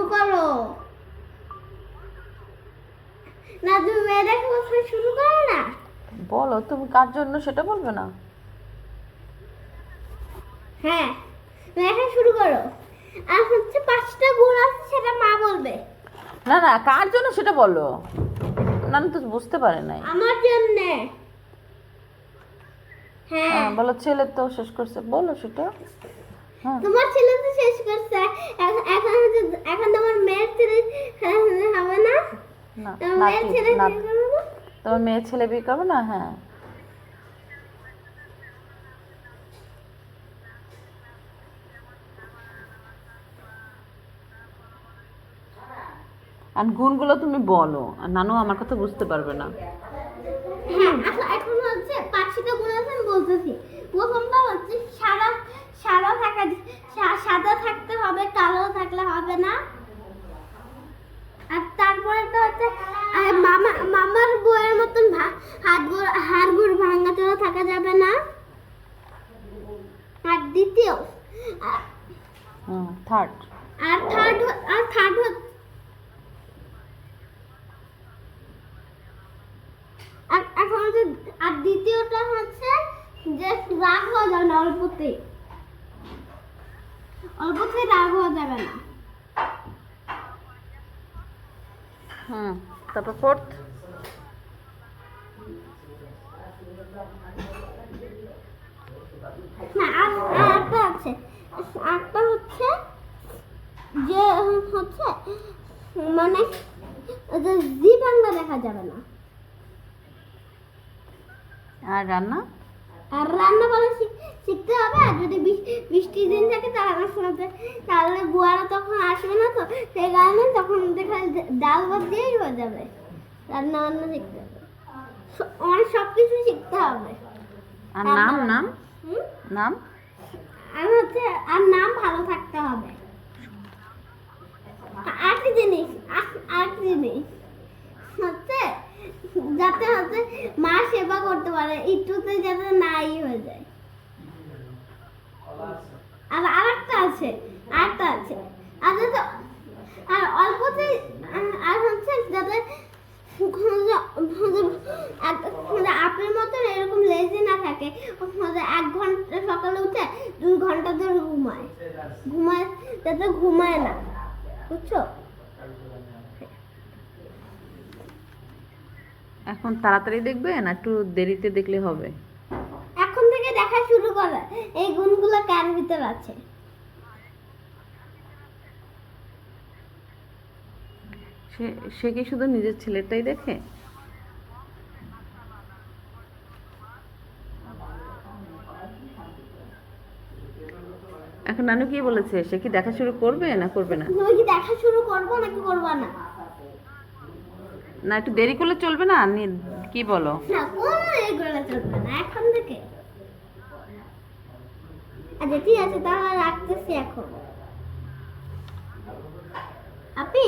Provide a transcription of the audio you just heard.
শুরু করো। না তুমি মেয়েটাকে প্রথমে শুরু করো না। বলো তুমি কার জন্য সেটা বলবে না? হ্যাঁ লেখা শুরু করো। আর হচ্ছে পাঁচটা গুণ আছে সেটা মা বলবে। না না কার জন্য সেটা বলো? না তো বুঝতে পারে নাই। আমার জন্য। হ্যাঁ হ্যাঁ। বলো ছেলে তো শেষ করছে। বলো সেটা। তোমার ছেলে তো শেষ করছে। এখন এখন তোমার মেয়ের ছেলে হবে না? মেয়ের ছেলে? তোমার মেয়ে ছেলে বিয়ে করবে না? হ্যাঁ। আর গুণগুলো তুমি বলো। আর নানু আমার কথা বুঝতে পারবে না। হ্যাঁ এখন হচ্ছে পাঁচটা গুণ আছে আমি বলতেছি। প্রথমটা হচ্ছে সাদা সাদা থাকা সাদা থাকতে হবে কালো থাকলে হবে না। আর তারপরে তো হচ্ছে আর মামা মামার বউয়ের মতন হাত গোড় হাড় গুড় ভাঙা চোরা থাকা যাবে না। আর দ্বিতীয় থার্ড আর থার্ড আর থার্ড এখন হচ্ছে আর দ্বিতীয়টা হচ্ছে যে রাগ হয়ে যাবে না অল্পতে অল্পতে রাগ হওয়া যাবে না। হুম তারপর ফোর্থ না একটা আছে। একটা হচ্ছে যে হচ্ছে মানে জি বাংলা দেখা যাবে না। আর রান্না? আর রান্না শিখতে হবে আর যদি বৃষ্টির দিন থাকে তাহলে শোনাতে তাহলে বুয়ারা তখন আসবে না তো সেই কারণে তখন দেখা ডাল ভাত দিয়েই হয়ে যাবে রান্না বান্না শিখতে হবে। আমার সব কিছু শিখতে হবে। আর নাম নাম? নাম? আর হচ্ছে আর নাম ভালো থাকতে হবে। আর একটা জিনিস আর- আর জিনিস। হচ্ছে যাতে হচ্ছে মা সেবা করতে পারে একটুতে যাতে নাই হয়ে যায়। আর আরেকটা আছে আরেকটা আছে। আর যাতে আর অল্পতে আর- হচ্ছে যাতে আপনার মতন এরকম লেজি না থাকে। এক ঘণ্টা সকালে উঠে দুই ঘণ্টা ধরে ঘুমায়। ঘুমায় যাতে ঘুমায় না বুঝছ? এখন তাড়াতাড়ি দেখবে না একটু দেরিতে দেখলে হবে? এখন থেকে দেখা শুরু করে। এই কার ভিতর আছে সে কি শুধু নিজের ছেলেটাই দেখে? এখন নানু কি বলেছে? সে কি দেখা শুরু করবে না করবে না? তুমি কি দেখা শুরু করব নাকি করবা না? না একটু দেরি করলে চলবে না? কি বলো? না কোনো এগুলো চলবে না এখন থেকে। আচ্ছা ঠিক আছে তাহলে রাখতেছি এখন। আপি?